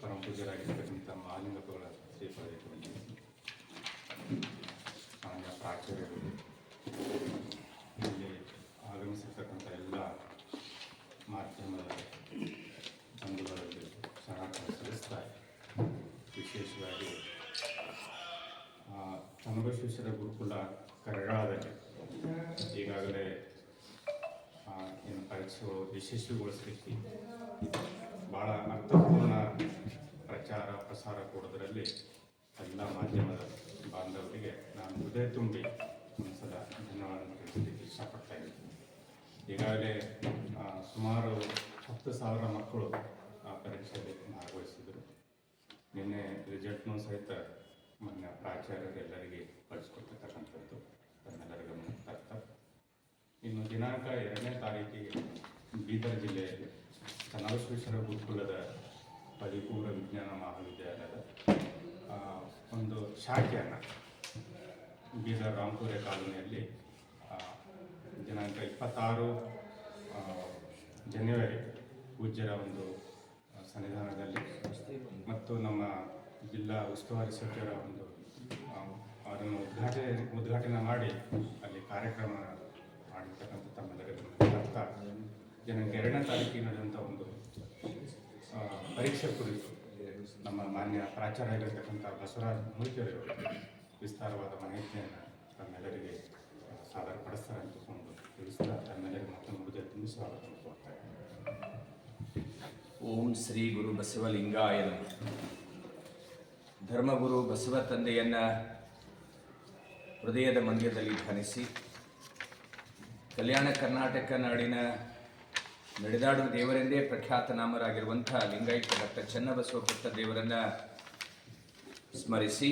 ಪರಮ ಪೂಜ್ಯರಾಗಿರ್ತಕ್ಕಂಥ ಮಹಾಲಿಂಗಪ್ಪಗಳ ಶ್ರೀಪಾದಕ್ಕೆ ಮಾನ್ಯ ಪ್ರಾಚಾರ್ಯರು ಇಲ್ಲಿ ಆಗಮಿಸಿರ್ತಕ್ಕಂಥ ಎಲ್ಲ ಮಾಧ್ಯಮದ ಬಂಧುಗಳಲ್ಲಿ ಶರಣಾರ್ಥಿ ಸಲ್ಲಿಸ್ತಾ ವಿಶೇಷವಾಗಿ ಚನ್ನಬಸವೇಶ್ವರ ಗುರುಕುಲ ಕರಗಾಳದಲ್ಲಿ ಪರೀಕ್ಷೆಗಳು ಯಶಸ್ವಿಗೊಳಿಸಲಿಕ್ಕೆ ಭಾಳ ಅರ್ಥಪೂರ್ಣ ಪ್ರಚಾರ, ಪ್ರಸಾರ ಕೊಡೋದರಲ್ಲಿ ಎಲ್ಲ ಮಾಧ್ಯಮದ ಬಾಂಧವರಿಗೆ ನಾನು ಹೃದಯ ತುಂಬಿ ಒಂದ್ಸಲ ಧನ್ಯವಾದ ತಿಳಿಸಲಿಕ್ಕೆ ಇಷ್ಟಪಡ್ತಾ ಇದ್ದೀನಿ. ಈಗಾಗಲೇ ಸುಮಾರು ಹತ್ತು ಸಾವಿರ ಮಕ್ಕಳು ಆ ಪರೀಕ್ಷೆಯಲ್ಲಿ ಭಾಗವಹಿಸಿದರು. ನಿನ್ನೆ ರಿಸಲ್ಟ್ನೂ ಸಹಿತ ಮೊನ್ನೆ ಪ್ರಾಚಾರ್ಯರು ಎಲ್ಲರಿಗೆ ಕಳಿಸ್ಕೊಡ್ತಕ್ಕಂಥದ್ದು. ಅದನ್ನೆಲ್ಲರಿಗೂ ಗಮನಕ್ಕೆ ತರ್ತಾರೆ ಇನ್ನು ದಿನಾಂಕ ಎರಡನೇ ತಾರೀಕಿಗೆ ಬೀದರ್ ಜಿಲ್ಲೆಯಲ್ಲಿ ಚನ್ನಬಸವೇಶ್ವರ ಗುರುಕುಲದ ಪರಿಪೂರ್ಣ ವಿಜ್ಞಾನ ಮಹಾವಿದ್ಯಾಲಯದ ಒಂದು ಶಾಖೆಯನ್ನು ಬೀದರ್ ರಾಮಪುರೆ ಕಾಲೋನಿಯಲ್ಲಿ ದಿನಾಂಕ ಇಪ್ಪತ್ತಾರು ಜನವರಿ ಪೂಜ್ಯರ ಒಂದು ಸನ್ನಿಧಾನದಲ್ಲಿ ಮತ್ತು ನಮ್ಮ ಜಿಲ್ಲಾ ಉಸ್ತುವಾರಿ ಸಚಿವರ ಒಂದು ಅದನ್ನು ಉದ್ಘಾಟನೆ ಉದ್ಘಾಟನೆ ಮಾಡಿ ಅಲ್ಲಿ ಕಾರ್ಯಕ್ರಮ ಮಾಡಿರ್ತಕ್ಕಂಥ ತಮ್ಮೆಲ್ಲರಿಗೂ ಅರ್ಥ ದಿನಾಂಕ ಎರಡನೇ ನಡೆದಂಥ ಒಂದು ಪರೀಕ್ಷೆ ಕುರಿತು ನಮ್ಮ ಮಾನ್ಯ ಪ್ರಾಚಾರ್ಯ ಆಗಿರ್ತಕ್ಕಂಥ ಬಸವರಾಜ ಮೂರ್ತಿಯವರು ವಿಸ್ತಾರವಾದ ಮಾಹಿತಿಯನ್ನು ತಮ್ಮೆಲ್ಲರಿಗೆ ಪಡಿಸ್ತಾರೆ ಸಾದರಪಡಿಸ್ತಾರೆ ಅಂತಕೊಂಡು ತಿಳಿಸ್ತಾ ತಮ್ಮೆಲ್ಲರಿಗೆ ಮತ್ತೊಂದು ಮುಗಿದ ಸ್ವಾಗತ ಓಂ ಶ್ರೀ ಗುರು ಬಸವಲಿಂಗಾಯ. ಧರ್ಮಗುರು ಬಸವ ತಂದೆಯನ್ನು ಹೃದಯದ ಮಂದಿರದಲ್ಲಿ ಧ್ಯಾನಿಸಿ ಕಲ್ಯಾಣ ಕರ್ನಾಟಕ ನಾಡಿನ ನಡೆದಾಡುವ ದೇವರೆಂದೇ ಪ್ರಖ್ಯಾತನಾಮರಾಗಿರುವಂಥ ಲಿಂಗಾಯತ ಡಾಕ್ಟರ್ ಚನ್ನಬಸವ ದೇವರನ್ನು ದೇವರನ್ನ ಸ್ಮರಿಸಿ,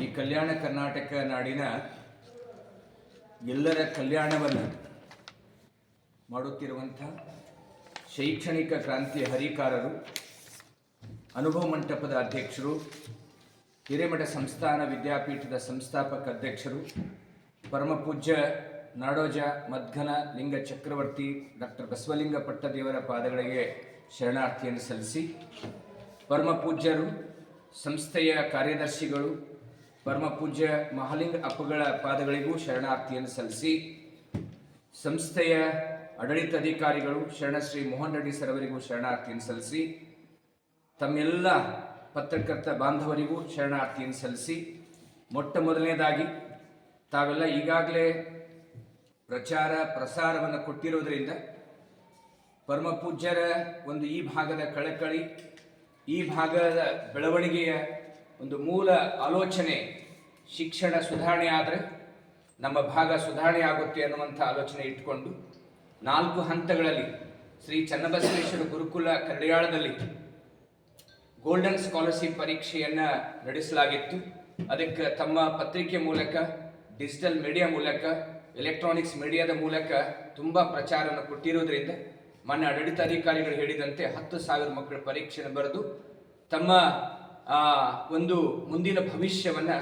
ಈ ಕಲ್ಯಾಣ ಕರ್ನಾಟಕ ನಾಡಿನ ಎಲ್ಲರ ಕಲ್ಯಾಣವನ್ನು ಮಾಡುತ್ತಿರುವಂಥ ಶೈಕ್ಷಣಿಕ ಕ್ರಾಂತಿಯ ಹರಿಕಾರರು, ಅನುಭವ ಮಂಟಪದ ಅಧ್ಯಕ್ಷರು, ಹಿರೇಮಠ ಸಂಸ್ಥಾನ ವಿದ್ಯಾಪೀಠದ ಸಂಸ್ಥಾಪಕ ಅಧ್ಯಕ್ಷರು, ಪರಮಪೂಜ್ಯ ನಾಡೋಜ ಮದ್ಘನ ಲಿಂಗ ಚಕ್ರವರ್ತಿ ಡಾಕ್ಟರ್ ಬಸವಲಿಂಗ ಪಟ್ಟದೇವರ ಪಾದಗಳಿಗೆ ಶರಣಾರ್ಥಿಯನ್ನು ಸಲ್ಲಿಸಿ ಪರಮಪೂಜ್ಯರು ಸಂಸ್ಥೆಯ ಕಾರ್ಯದರ್ಶಿಗಳು ಪರಮಪೂಜ್ಯ ಮಹಾಲಿಂಗ ಅಪ್ಪಗಳ ಪಾದಗಳಿಗೂ ಶರಣಾರ್ಥಿಯನ್ನು ಸಲ್ಲಿಸಿ ಸಂಸ್ಥೆಯ ಆಡಳಿತಾಧಿಕಾರಿಗಳು ಶರಣಶ್ರೀ ಮೋಹನ್ ರೆಡ್ಡಿ ಸರ್ ಅವರಿಗೂ ಶರಣಾರ್ಥಿಯನ್ನು ಸಲ್ಲಿಸಿ ತಮ್ಮೆಲ್ಲ ಪತ್ರಕರ್ತ ಬಾಂಧವರಿಗೂ ಶರಣಾರ್ಥಿಯನ್ನು ಸಲ್ಲಿಸಿ ಮೊಟ್ಟ ಮೊದಲನೇದಾಗಿ ತಾವೆಲ್ಲ ಈಗಾಗಲೇ ಪ್ರಚಾರ ಪ್ರಸಾರವನ್ನು ಕೊಟ್ಟಿರೋದರಿಂದ ಪರಮಪೂಜ್ಯರ ಒಂದು ಈ ಭಾಗದ ಕಳಕಳಿ, ಈ ಭಾಗದ ಬೆಳವಣಿಗೆಯ ಒಂದು ಮೂಲ ಆಲೋಚನೆ ಶಿಕ್ಷಣ ಸುಧಾರಣೆ ಆದರೆ ನಮ್ಮ ಭಾಗ ಸುಧಾರಣೆ ಆಗುತ್ತೆ ಅನ್ನುವಂಥ ಆಲೋಚನೆ ಇಟ್ಕೊಂಡು ನಾಲ್ಕು ಹಂತಗಳಲ್ಲಿ ಶ್ರೀ ಚನ್ನಬಸವೇಶ್ವರ ಗುರುಕುಲ ಕರಡಿಯಾಳದಲ್ಲಿ ಗೋಲ್ಡನ್ ಸ್ಕಾಲರ್ಶಿಪ್ ಪರೀಕ್ಷೆಯನ್ನು ನಡೆಸಲಾಗಿತ್ತು. ಅದಕ್ಕೆ ತಮ್ಮ ಪತ್ರಿಕೆ ಮೂಲಕ, ಡಿಜಿಟಲ್ ಮೀಡಿಯಾ ಮೂಲಕ ಎಲೆಕ್ಟ್ರಾನಿಕ್ಸ್ ಮೀಡಿಯಾದ ಮೂಲಕ ತುಂಬ ಪ್ರಚಾರವನ್ನು ಕೊಟ್ಟಿರೋದ್ರಿಂದ ಮಾನ್ಯ ಆಡಳಿತಾಧಿಕಾರಿಗಳು ಹೇಳಿದಂತೆ ಹತ್ತು ಸಾವಿರ ಮಕ್ಕಳ ಪರೀಕ್ಷೆಯನ್ನು ಬರೆದು ತಮ್ಮ ಒಂದು ಮುಂದಿನ ಭವಿಷ್ಯವನ್ನು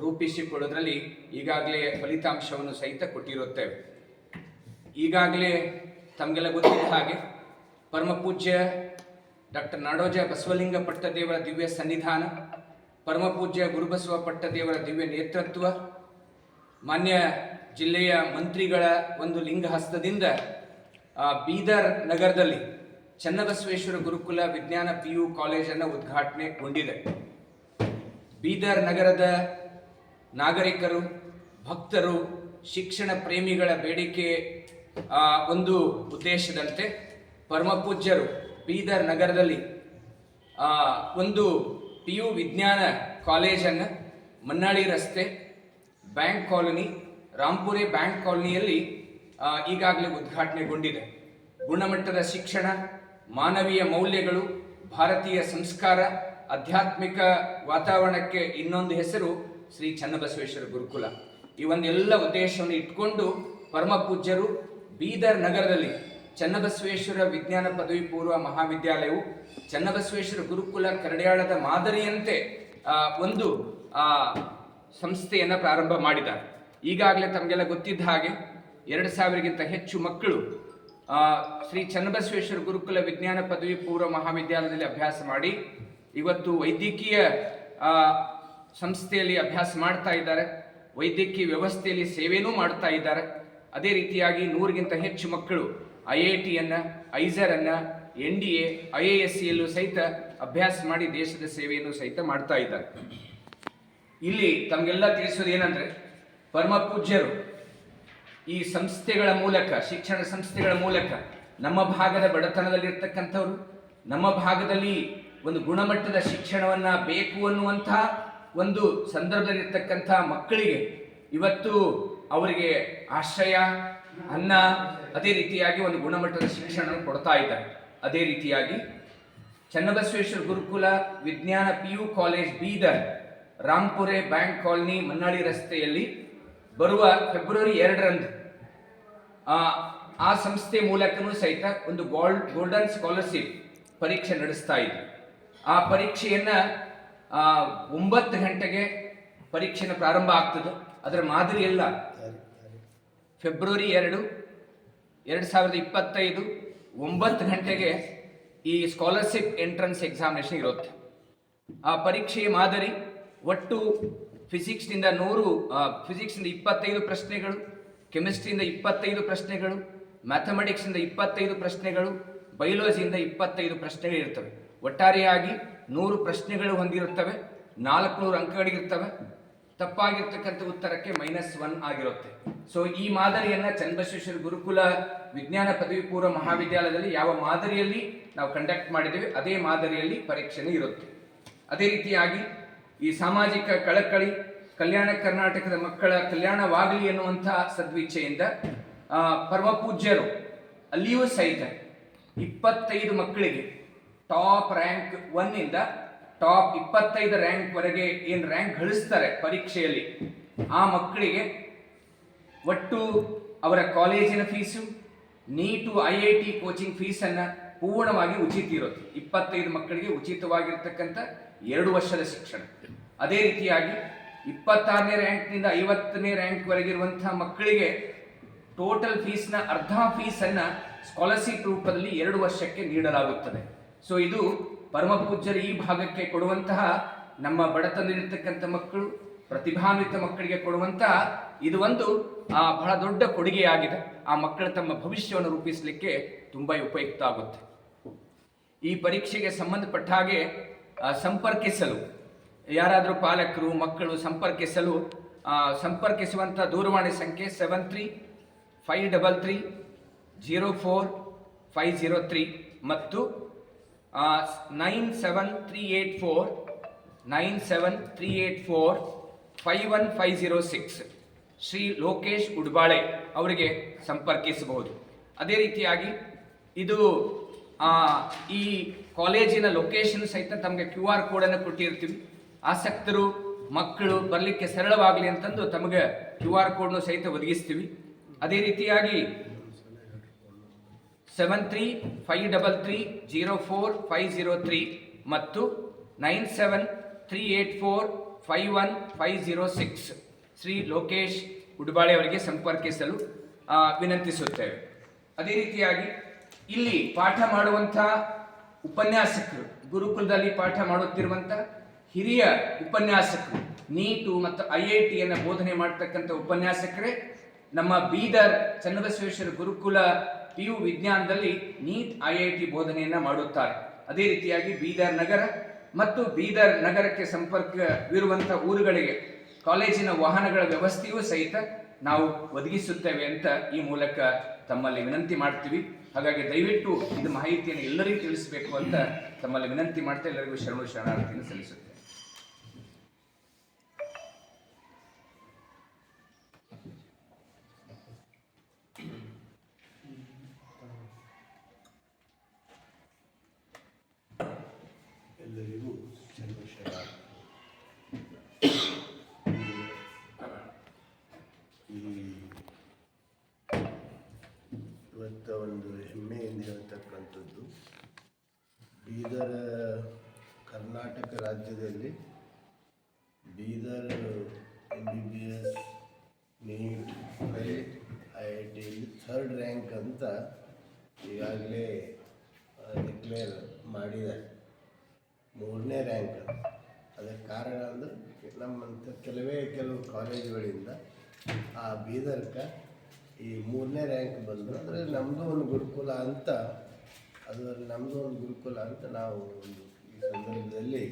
ರೂಪಿಸಿಕೊಳ್ಳೋದ್ರಲ್ಲಿ ಈಗಾಗಲೇ ಫಲಿತಾಂಶವನ್ನು ಸಹಿತ ಕೊಟ್ಟಿರುತ್ತೇವೆ. ಈಗಾಗಲೇ ತಮಗೆಲ್ಲ ಗೊತ್ತಿದ್ದ ಹಾಗೆ ಪರಮಪೂಜ್ಯ ಡಾಕ್ಟರ್ ನಾಡೋಜ ಬಸವಲಿಂಗ ಪಟ್ಟದೇವರ ದಿವ್ಯ ಸನ್ನಿಧಾನ ಪರಮಪೂಜ್ಯ ಗುರುಬಸವ ಪಟ್ಟದೇವರ ದಿವ್ಯ ನೇತೃತ್ವ, ಮಾನ್ಯ ಜಿಲ್ಲೆಯ ಮಂತ್ರಿಗಳ ಒಂದು ಲಿಂಗ ಹಸ್ತದಿಂದ ಆ, ಬೀದರ್ ನಗರದಲ್ಲಿ ಚನ್ನಬಸವೇಶ್ವರ ಗುರುಕುಲ ವಿಜ್ಞಾನ ಪಿ ಯು ಕಾಲೇಜನ್ನು ಉದ್ಘಾಟನೆಗೊಂಡಿದೆ ಬೀದರ್ ನಗರದ ನಾಗರಿಕರು ಭಕ್ತರು ಶಿಕ್ಷಣ ಪ್ರೇಮಿಗಳ ಬೇಡಿಕೆ ಒಂದು ಉದ್ದೇಶದಂತೆ ಪರಮಪೂಜ್ಯರು ಬೀದರ್ ನಗರದಲ್ಲಿ ಒಂದು ಪಿ ಯು ವಿಜ್ಞಾನ ಕಾಲೇಜನ್ನು ಮನ್ನಾಳಿ ರಸ್ತೆ ಬ್ಯಾಂಕ್ ಕಾಲೋನಿ ರಾಂಪುರೆ ಬ್ಯಾಂಕ್ ಕಾಲೋನಿಯಲ್ಲಿ ಈಗಾಗಲೇ ಉದ್ಘಾಟನೆಗೊಂಡಿದೆ. ಗುಣಮಟ್ಟದ ಶಿಕ್ಷಣ, ಮಾನವೀಯ ಮೌಲ್ಯಗಳು, ಭಾರತೀಯ ಸಂಸ್ಕಾರ, ಆಧ್ಯಾತ್ಮಿಕ ವಾತಾವರಣಕ್ಕೆ ಇನ್ನೊಂದು ಹೆಸರು ಶ್ರೀ ಚನ್ನಬಸವೇಶ್ವರ ಗುರುಕುಲ. ಈ ಒಂದೆಲ್ಲ ಉದ್ದೇಶವನ್ನು ಇಟ್ಕೊಂಡು ಪರಮ ಪೂಜ್ಯರು ಬೀದರ್ ನಗರದಲ್ಲಿ ಚನ್ನಬಸವೇಶ್ವರ ವಿಜ್ಞಾನ ಪದವಿ ಪೂರ್ವ ಮಹಾವಿದ್ಯಾಲಯವು ಚನ್ನಬಸವೇಶ್ವರ ಗುರುಕುಲ ಕರಡ್ಯಾಳದ ಮಾದರಿಯಂತೆ ಒಂದು ಸಂಸ್ಥೆಯನ್ನು ಪ್ರಾರಂಭ ಮಾಡಿದ್ದಾರೆ. ಈಗಾಗಲೇ ತಮಗೆಲ್ಲ ಗೊತ್ತಿದ್ದ ಹಾಗೆ ಎರಡು ಸಾವಿರಕ್ಕಿಂತ ಹೆಚ್ಚು ಮಕ್ಕಳು ಶ್ರೀ ಚನ್ನಬಸವೇಶ್ವರ ಗುರುಕುಲ ವಿಜ್ಞಾನ ಪದವಿ ಪೂರ್ವ ಮಹಾವಿದ್ಯಾಲಯದಲ್ಲಿ ಅಭ್ಯಾಸ ಮಾಡಿ, ಇವತ್ತು ವೈದ್ಯಕೀಯ ಸಂಸ್ಥೆಯಲ್ಲಿ ಅಭ್ಯಾಸ ಮಾಡ್ತಾ ಇದ್ದಾರೆ. ವೈದ್ಯಕೀಯ ವ್ಯವಸ್ಥೆಯಲ್ಲಿ ಸೇವೆಯೂ ಮಾಡ್ತಾ ಇದ್ದಾರೆ. ಅದೇ ರೀತಿಯಾಗಿ ನೂರಿಗಿಂತ ಹೆಚ್ಚು ಮಕ್ಕಳು ಐ ಐ ಟಿಯನ್ನು ಐಝರನ್ನು N D A, I A S ಸಿಯಲ್ಲೂ ಸಹಿತ ಅಭ್ಯಾಸ ಮಾಡಿ ದೇಶದ ಸೇವೆಯನ್ನು ಸಹಿತ ಮಾಡ್ತಾ ಇದ್ದಾರೆ. ಇಲ್ಲಿ ತಮಗೆಲ್ಲ ತಿಳಿಸೋದು ಏನಂದ್ರೆ ಪರಮ ಪೂಜ್ಯರು, ಈ ಸಂಸ್ಥೆಗಳ ಮೂಲಕ, ಶಿಕ್ಷಣ ಸಂಸ್ಥೆಗಳ ಮೂಲಕ, ನಮ್ಮ ಭಾಗದ ಬಡತನದಲ್ಲಿರ್ತಕ್ಕಂಥವ್ರು, ನಮ್ಮ ಭಾಗದಲ್ಲಿ ಒಂದು ಗುಣಮಟ್ಟದ ಶಿಕ್ಷಣವನ್ನ ಬೇಕು ಅನ್ನುವಂತಹ ಒಂದು ಸಂದರ್ಭದಲ್ಲಿರ್ತಕ್ಕಂಥ ಮಕ್ಕಳಿಗೆ ಇವತ್ತು ಅವರಿಗೆ ಆಶ್ರಯ, ಅನ್ನ, ಅದೇ ರೀತಿಯಾಗಿ ಒಂದು ಗುಣಮಟ್ಟದ ಶಿಕ್ಷಣ ಕೊಡ್ತಾ ಇದ್ದಾರೆ. ಅದೇ ರೀತಿಯಾಗಿ ಚನ್ನಬಸವೇಶ್ವರ ಗುರುಕುಲ, ವಿಜ್ಞಾನ P U college Bidar, Rampure bank colony Mannali ರಸ್ತೆಯಲ್ಲಿ ಬರುವ ಫೆಬ್ರವರಿ ಎರಡರಂದು ಆ, ಸಂಸ್ಥೆ ಮೂಲಕನೂ ಸಹಿತ ಒಂದು ಗೋಲ್ಡ್ ಗೋಲ್ಡನ್ ಸ್ಕಾಲರ್ಶಿಪ್ ಪರೀಕ್ಷೆ ನಡೆಸ್ತಾ ಇದ್ವಿ ಆ ಪರೀಕ್ಷೆಯನ್ನ ಒಂಬತ್ತು ಗಂಟೆಗೆ ಪರೀಕ್ಷೆನ ಪ್ರಾರಂಭ ಆಗ್ತದೆ. ಅದರ ಮಾದರಿ ಎಲ್ಲ ಫೆಬ್ರವರಿ ಎರಡು ಎರಡು ಸಾವಿರದ ಇಪ್ಪತ್ತೈದು ಒಂಬತ್ತು ಗಂಟೆಗೆ ಈ ಸ್ಕಾಲರ್ಶಿಪ್ ಎಂಟ್ರೆನ್ಸ್ ಎಕ್ಸಾಮಿನೇಷನ್ ಇರುತ್ತೆ. ಆ ಪರೀಕ್ಷೆಯ ಮಾದರಿ ಒಟ್ಟು ಫಿಸಿಕ್ಸ್ನಿಂದ ನೂರು ಫಿಸಿಕ್ಸ್ನಿಂದ ಇಪ್ಪತ್ತೈದು ಪ್ರಶ್ನೆಗಳು ಕೆಮಿಸ್ಟ್ರಿಯಿಂದ ಇಪ್ಪತ್ತೈದು ಪ್ರಶ್ನೆಗಳು ಮ್ಯಾಥಮೆಟಿಕ್ಸಿಂದ ಇಪ್ಪತ್ತೈದು ಪ್ರಶ್ನೆಗಳು ಬಯೋಲಜಿಯಿಂದ ಇಪ್ಪತ್ತೈದು ಪ್ರಶ್ನೆಗಳು ಇರ್ತವೆ ಒಟ್ಟಾರೆಯಾಗಿ ನೂರು ಪ್ರಶ್ನೆಗಳು ಹೊಂದಿರುತ್ತವೆ, ನಾಲ್ಕುನೂರು ಅಂಕಗಳಿರ್ತವೆ ತಪ್ಪಾಗಿರ್ತಕ್ಕಂಥ ಉತ್ತರಕ್ಕೆ ಮೈನಸ್ ಒನ್ ಆಗಿರುತ್ತೆ. ಸೊ ಈ ಮಾದರಿಯನ್ನ ಚನ್ನಬಸವೇಶ್ವರ ಗುರುಕುಲ ವಿಜ್ಞಾನ ಪದವಿ ಪೂರ್ವ ಮಹಾವಿದ್ಯಾಲಯದಲ್ಲಿ ಯಾವ ಮಾದರಿಯಲ್ಲಿ ನಾವು ಕಂಡಕ್ಟ್ ಮಾಡಿದ್ದೇವೆ, ಅದೇ ಮಾದರಿಯಲ್ಲಿ ಪರೀಕ್ಷೆನೂ ಇರುತ್ತೆ. ಅದೇ ರೀತಿಯಾಗಿ ಈ ಸಾಮಾಜಿಕ ಕಳಕಳಿ ಕಲ್ಯಾಣ ಕರ್ನಾಟಕದ ಮಕ್ಕಳ ಕಲ್ಯಾಣವಾಗಲಿ ಎನ್ನುವಂತಹ ಸದ್ವಿಚ್ಛೆಯಿಂದ ಆ, ಪರಮ ಪೂಜ್ಯರು ಅಲ್ಲಿಯೂ ಸಹಿತ ಇಪ್ಪತ್ತೈದು ಮಕ್ಕಳಿಗೆ ಟಾಪ್ ರ್ಯಾಂಕ್ ಒನ್ನಿಂದ ಟಾಪ್ ಇಪ್ಪತ್ತೈದು ರ್ಯಾಂಕ್ವರೆಗೆ ಏನು ರ್ಯಾಂಕ್ ಗಳಿಸ್ತಾರೆ ಪರೀಕ್ಷೆಯಲ್ಲಿ ಆ ಮಕ್ಕಳಿಗೆ ಒಟ್ಟು ಅವರ ಕಾಲೇಜಿನ fees NEET I I T coaching ಫೀಸನ್ನು ಪೂರ್ಣವಾಗಿ ಉಚಿತ ಇರೋದು ಇಪ್ಪತ್ತೈದು ಮಕ್ಕಳಿಗೆ ಉಚಿತವಾಗಿರ್ತಕ್ಕಂಥ ಎರಡು ವರ್ಷದ ಶಿಕ್ಷಣ. ಅದೇ ರೀತಿಯಾಗಿ ಇಪ್ಪತ್ತಾರನೇ ರ್ಯಾಂಕ್ನಿಂದ ಐವತ್ತನೇ ರ್ಯಾಂಕ್ ವರೆಗಿರುವಂತಹ ಮಕ್ಕಳಿಗೆ ಟೋಟಲ್ ಫೀಸ್ನ ಅರ್ಧ ಫೀಸನ್ನು ಸ್ಕಾಲರ್ಶಿಪ್ ರೂಪದಲ್ಲಿ ಎರಡು ವರ್ಷಕ್ಕೆ ನೀಡಲಾಗುತ್ತದೆ. ಸೊ ಇದು ಪರಮ ಪೂಜ್ಯರು ಈ ಭಾಗಕ್ಕೆ ಕೊಡುವಂತಹ ನಮ್ಮ ಬಡತನದಲ್ಲಿರ್ತಕ್ಕಂಥ ಮಕ್ಕಳು ಪ್ರತಿಭಾನ್ವಿತ ಮಕ್ಕಳಿಗೆ ಕೊಡುವಂತಹ ಇದು ಒಂದು ಆ, ಬಹಳ ದೊಡ್ಡ ಕೊಡುಗೆಯಾಗಿದೆ. ಆ ಮಕ್ಕಳು ತಮ್ಮ ಭವಿಷ್ಯವನ್ನು ರೂಪಿಸಲಿಕ್ಕೆ ತುಂಬಾ ಉಪಯುಕ್ತ ಆಗುತ್ತೆ. ಈ ಪರೀಕ್ಷೆಗೆ ಸಂಬಂಧಪಟ್ಟ ಹಾಗೆ ಸಂಪರ್ಕಿಸಲು. ಯಾರಾದರೂ ಪಾಲಕರು, ಮಕ್ಕಳು ಸಂಪರ್ಕಿಸಲು ಸಂಪರ್ಕಿಸುವಂಥ ದೂರವಾಣಿ ಸಂಖ್ಯೆ seven three five double three zero four five zero three ಮತ್ತು nine seven three eight four nine seven three eight four five one five zero six Shri Lokesh Udbale ಅವರಿಗೆ ಸಂಪರ್ಕಿಸಬಹುದು. ಅದೇ ರೀತಿಯಾಗಿ ಇದು ಈ ಕಾಲೇಜಿನ ಲೊಕೇಶನ್ ಸಹಿತ ತಮಗೆ ಕ್ಯೂ ಆರ್ ಕೋಡನ್ನು ಕೊಟ್ಟಿರ್ತೀವಿ. ಆಸಕ್ತರು, ಮಕ್ಕಳು ಬರಲಿಕ್ಕೆ ಸರಳವಾಗಲಿ ಅಂತಂದು ತಮಗೆ ಕ್ಯೂ ಆರ್ ಕೋಡ್ನು ಸಹಿತ ಒದಗಿಸ್ತೀವಿ. ಅದೇ ರೀತಿಯಾಗಿ seven three five double three zero four five zero three ಮತ್ತು nine seven three eight four five one five zero six Shri Lokesh Udubale ಅವರಿಗೆ ಸಂಪರ್ಕಿಸಲು ವಿನಂತಿಸುತ್ತೇವೆ. ಅದೇ ರೀತಿಯಾಗಿ ಇಲ್ಲಿ ಪಾಠ ಮಾಡುವಂಥ ಉಪನ್ಯಾಸಕರು, ಗುರುಕುಲದಲ್ಲಿ ಪಾಠ ಮಾಡುತ್ತಿರುವಂಥ ಹಿರಿಯ ಉಪನ್ಯಾಸಕರು, ನೀಟು ಮತ್ತು ಐ ಐ ಟಿಯನ್ನು ಬೋಧನೆ ಮಾಡತಕ್ಕಂಥ ಉಪನ್ಯಾಸಕರೇ, ನಮ್ಮ ಬೀದರ್ ಚನ್ನಬಸವೇಶ್ವರ ಗುರುಕುಲ ಪಿ ಯು ವಿಜ್ಞಾನದಲ್ಲಿ ನೀಟ್ ಐ ಐ ಟಿ ಬೋಧನೆಯನ್ನು ಮಾಡುತ್ತಾರೆ. ಅದೇ ರೀತಿಯಾಗಿ ಬೀದರ್ ನಗರ ಮತ್ತು ಬೀದರ್ ನಗರಕ್ಕೆ ಸಂಪರ್ಕವಿರುವಂಥ ಊರುಗಳಿಗೆ ಕಾಲೇಜಿನ ವಾಹನಗಳ ವ್ಯವಸ್ಥೆಯೂ ಸಹಿತ ನಾವು ಒದಗಿಸುತ್ತೇವೆ ಅಂತ ಈ ಮೂಲಕ ತಮ್ಮಲ್ಲಿ ವಿನಂತಿ ಮಾಡ್ತೀವಿ. ಹಾಗಾಗಿ ದಯವಿಟ್ಟು ಇದು ಮಾಹಿತಿಯನ್ನು ಎಲ್ಲರಿಗೂ ತಿಳಿಸಬೇಕು ಅಂತ ತಮ್ಮಲ್ಲಿ ವಿನಂತಿ ಮಾಡ್ತಾ ಎಲ್ಲರಿಗೂ ಶರಣು ಶರಣಾರ್ಥಿಯನ್ನು ಸಲ್ಲಿಸುತ್ತೇವೆ ಹೇಳ್ತಕ್ಕಂಥದ್ದು ಬೀದರ್ ಕರ್ನಾಟಕ ರಾಜ್ಯದಲ್ಲಿ Bidar M B B S NEET I I ಟಿಯಲ್ಲಿ third rank ಅಂತ ಈಗಾಗಲೇ ಡಿಕ್ಲೇರ್ ಮಾಡಿದ್ದಾರೆ ಮೂರನೇ ರ್ಯಾಂಕ್ ಅದಕ್ಕೆ ಕಾರಣ ಅಂದರೆ ನಮ್ಮಂಥ ಕೆಲವೇ ಕೆಲವು ಕಾಲೇಜುಗಳಿಂದ ಆ ಬೀದರ್ಕ ಈ ಮೂರನೇ ರ್ಯಾಂಕ್ ಬಂದರು ಅಂದರೆ ನಮ್ಮದು ಒಂದು ಗುರುಕುಲ ಅಂತ ಅದು ನಮ್ಮದು ಒಂದು ಗುರುಕುಲ ಅಂತ ನಾವು ಒಂದು ಈ ಸಂದರ್ಭದಲ್ಲಿ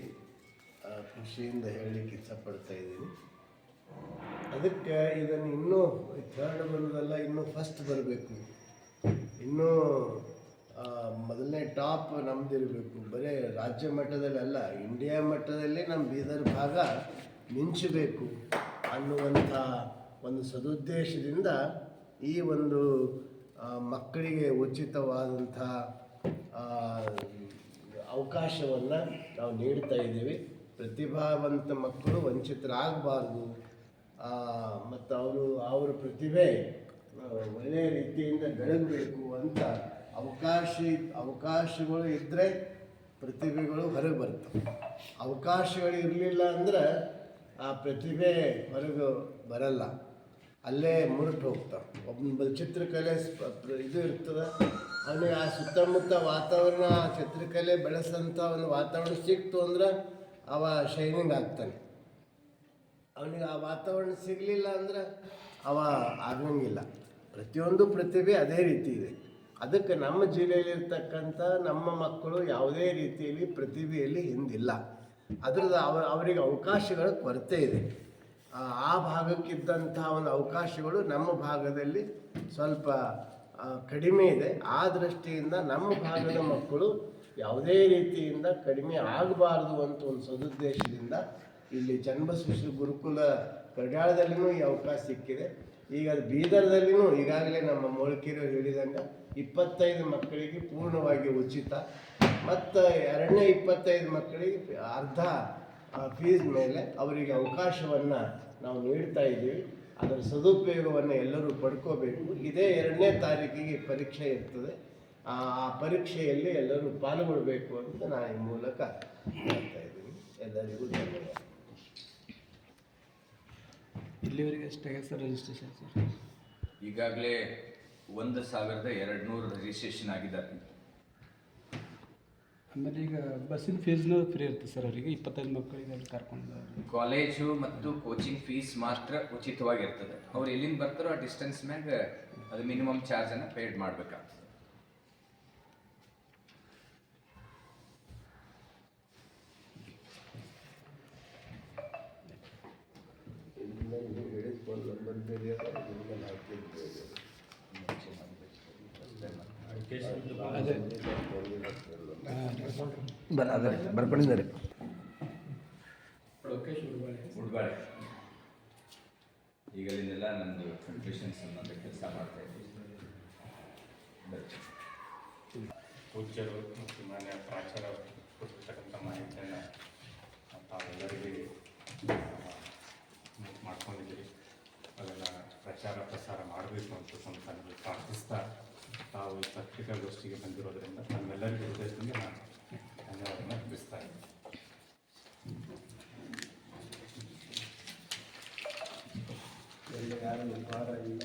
ಖುಷಿಯಿಂದ ಹೇಳಲಿಕ್ಕೆ ಇಷ್ಟಪಡ್ತಾ ಇದ್ದೀನಿ. ಅದಕ್ಕೆ ಇದನ್ನು ಇನ್ನೂ ಥರ್ಡ್ ಬರೋದಲ್ಲ ಇನ್ನೂ ಫಸ್ಟ್ ಬರಬೇಕು. ಇನ್ನೂ ಮೊದಲನೇ ಟಾಪ್ ನಮ್ದಿರಬೇಕು. ಬರೀ ರಾಜ್ಯ ಮಟ್ಟದಲ್ಲಲ್ಲ ಇಂಡಿಯಾ ಮಟ್ಟದಲ್ಲಿ ನಮ್ಮ ಬೀದರ್ ಭಾಗ ಮಿಂಚಬೇಕು ಅನ್ನುವಂಥ ಒಂದು ಸದುದ್ದೇಶದಿಂದ ಈ ಒಂದು ಮಕ್ಕಳಿಗೆ ಉಚಿತವಾದಂಥ ಅವಕಾಶವನ್ನು ನಾವು ನೀಡ್ತಾ ಇದ್ದೀವಿ. ಪ್ರತಿಭಾವಂತ ಮಕ್ಕಳು ವಂಚಿತರಾಗಬಾರ್ದು. ಮತ್ತು ಅವರು, ಅವರ ಪ್ರತಿಭೆ ಒಳ್ಳೆಯ ರೀತಿಯಿಂದ ಬೆಳಗಬೇಕು ಅಂತ ಅವಕಾಶ ಅವಕಾಶಗಳು ಇದ್ದರೆ ಪ್ರತಿಭೆಗಳು ಹೊರಗೆ ಬರ್ತವೆ ಅವಕಾಶಗಳು ಇರಲಿಲ್ಲ ಅಂದ್ರೆ ಆ ಪ್ರತಿಭೆ ಹೊರಗೆ ಬರಲ್ಲ. ಅಲ್ಲೇ ಮುರುಟು ಹೋಗ್ತಾವೆ. ಒಬ್ಬ ಚಿತ್ರಕಲೆ ಇದು ಇರ್ತದೆ. ಅವನಿಗೆ ಆ ಸುತ್ತಮುತ್ತ ವಾತಾವರಣ, ಆ ಚಿತ್ರಕಲೆ ಬೆಳೆಸಂಥ ಒಂದು ವಾತಾವರಣ ಸಿಕ್ತು ಅಂದ್ರೆ ಅವ ಶೈನಿಂಗ್ ಆಗ್ತಾನೆ. ಅವನಿಗೆ ಆ ವಾತಾವರಣ ಸಿಗಲಿಲ್ಲ ಅಂದ್ರೆ ಅವ ಆಗಂಗಿಲ್ಲ. ಪ್ರತಿಯೊಂದು ಪ್ರತಿಭೆ ಅದೇ ರೀತಿ ಇದೆ. ಅದಕ್ಕೆ ನಮ್ಮ ಜಿಲ್ಲೆಯಲ್ಲಿರ್ತಕ್ಕಂಥ ನಮ್ಮ ಮಕ್ಕಳು ಯಾವುದೇ ರೀತಿಯಲ್ಲಿ ಪ್ರತಿಭೆಯಲ್ಲಿ ಹಿಂದಿಲ್ಲ. ಅದ್ರದ್ದು ಅವ, ಅವರಿಗೆ ಅವಕಾಶಗಳ ಕೊರತೆ ಇದೆ. ಆ ಭಾಗಕ್ಕಿದ್ದಂಥ ಒಂದು ಅವಕಾಶಗಳು ನಮ್ಮ ಭಾಗದಲ್ಲಿ ಸ್ವಲ್ಪ ಕಡಿಮೆ ಇದೆ. ಆ ದೃಷ್ಟಿಯಿಂದ ನಮ್ಮ ಭಾಗದ ಮಕ್ಕಳು ಯಾವುದೇ ರೀತಿಯಿಂದ ಕಡಿಮೆ ಆಗಬಾರ್ದು ಅಂತ ಒಂದು ಸದುದ್ದೇಶದಿಂದ ಇಲ್ಲಿ ಚನ್ನಬಸವೇಶ್ವರ ಗುರುಕುಲ ಕರ್ನಾಟಕದಲ್ಲಿನೂ ಈ ಅವಕಾಶ ಸಿಕ್ಕಿದೆ. ಈಗ ಬೀದರ್ದಲ್ಲಿನೂ ಈಗಾಗಲೇ ನಮ್ಮ ಮೊಳಕಿರು ಹೇಳಿದಂಗೆ ಇಪ್ಪತ್ತೈದು ಮಕ್ಕಳಿಗೆ ಪೂರ್ಣವಾಗಿ ಉಚಿತ. ಮತ್ತು ಎರಡನೇ ಇಪ್ಪತ್ತೈದು ಮಕ್ಕಳಿಗೆ ಅರ್ಧ ಫೀಸ್ ಮೇಲೆ ಅವರಿಗೆ ಅವಕಾಶವನ್ನು ನಾವು ನೀಡ್ತಾ ಇದ್ದೀವಿ. ಅದರ ಸದುಪಯೋಗವನ್ನು ಎಲ್ಲರೂ ಪಡ್ಕೋಬೇಕು. ಇದೇ ಎರಡನೇ ತಾರೀಕಿಗೆ ಪರೀಕ್ಷೆ ಇರ್ತದೆ. ಆ ಪರೀಕ್ಷೆಯಲ್ಲಿ ಎಲ್ಲರೂ ಪಾಲ್ಗೊಳ್ಬೇಕು ಅಂತ ನಾನು ಈ ಮೂಲಕ ಹೇಳ್ತಾ ಇದ್ದೀನಿ. ಎಲ್ಲರಿಗೂ ಧನ್ಯವಾದ. ಇಲ್ಲಿವರೆಗೆ ಅಷ್ಟೇ ಸರ್ ರಿಜಿಸ್ಟ್ರೇಷನ್ ಸರ್? ಈಗಾಗಲೇ ಒಂದು ಸಾವಿರದ ಎರಡು ನೂರು ರಿಜಿಸ್ಟ್ರೇಷನ್ ಆಗಿದ್ದಾರೆ ಆಮೇಲೆ ಈಗ ಬಸ್ಸಿನ ಫೀಸ್ನೂ ಫ್ರೀ ಇರುತ್ತೆ ಸರ್ ಅವರಿಗೆ. ಇಪ್ಪತ್ತೈದು ಮಕ್ಕಳಿಗೆ ಅಲ್ಲಿ ಕರ್ಕೊಂಡು ಕಾಲೇಜು ಮತ್ತು ಕೋಚಿಂಗ್ ಫೀಸ್ ಮಾತ್ರ ಉಚಿತವಾಗಿರ್ತದೆ. ಅವ್ರು ಎಲ್ಲಿಂದ ಬರ್ತಾರೋ ಆ ಡಿಸ್ಟೆನ್ಸ್ ಮ್ಯಾಗ ಅದು ಮಿನಿಮಮ್ ಚಾರ್ಜನ್ನು ಪೇಡ್ ಮಾಡಬೇಕಾಗ್ತದೆ. ಹೇಳಿದ ನಂಬರ್ ಮೇಲೆ ಹಾಕಿದ್ದು ಬೇರೆ ಅದ. ಬರ ಅದೇ ಬರ್ಕೊಂಡಿದ್ದಾರೆ ಈಗ ಈಗಲಿಂದೆಲ್ಲ ನಮ್ಮದು ಕಂಟ್ರಿಷನ್ಸ್ ಅನ್ನೋದು ಕೆಲಸ ಮಾಡ್ತಾ ಇದ್ದೀವಿ. ಪೂಜ್ಯರು ಮತ್ತು ಮಾನ್ಯ ಪ್ರಾಚಾರ ಕೊಟ್ಟಿರ್ತಕ್ಕಂಥ ಮಾಹಿತಿಯನ್ನು ತಾವೆಲ್ಲರಿಗೆ ನೋಟ್ ಮಾಡ್ಕೊಂಡಿದ್ದೀರಿ ಅದನ್ನು ಪ್ರಚಾರ ಪ್ರಸಾರ ಮಾಡಬೇಕು ಅಂತ ಸಂತಾನಗಳು ಪ್ರಾರ್ಥಿಸ್ತಾ ತಾವು ಈ ಪತ್ರಿಕಾಗೋಷ್ಠಿಗೆ ಬಂದಿರೋದರಿಂದ ತಮ್ಮೆಲ್ಲರಿಗೂ ಹೃದಯದಿಂದ ನಾನು ಧನ್ಯವಾದವನ್ನು ಅರ್ಪಿಸ್ತಾ ಇದ್ದೀನಿ ಎಲ್ಲ ಯಾರು ಉಪಹಾರ ಇಲ್ಲ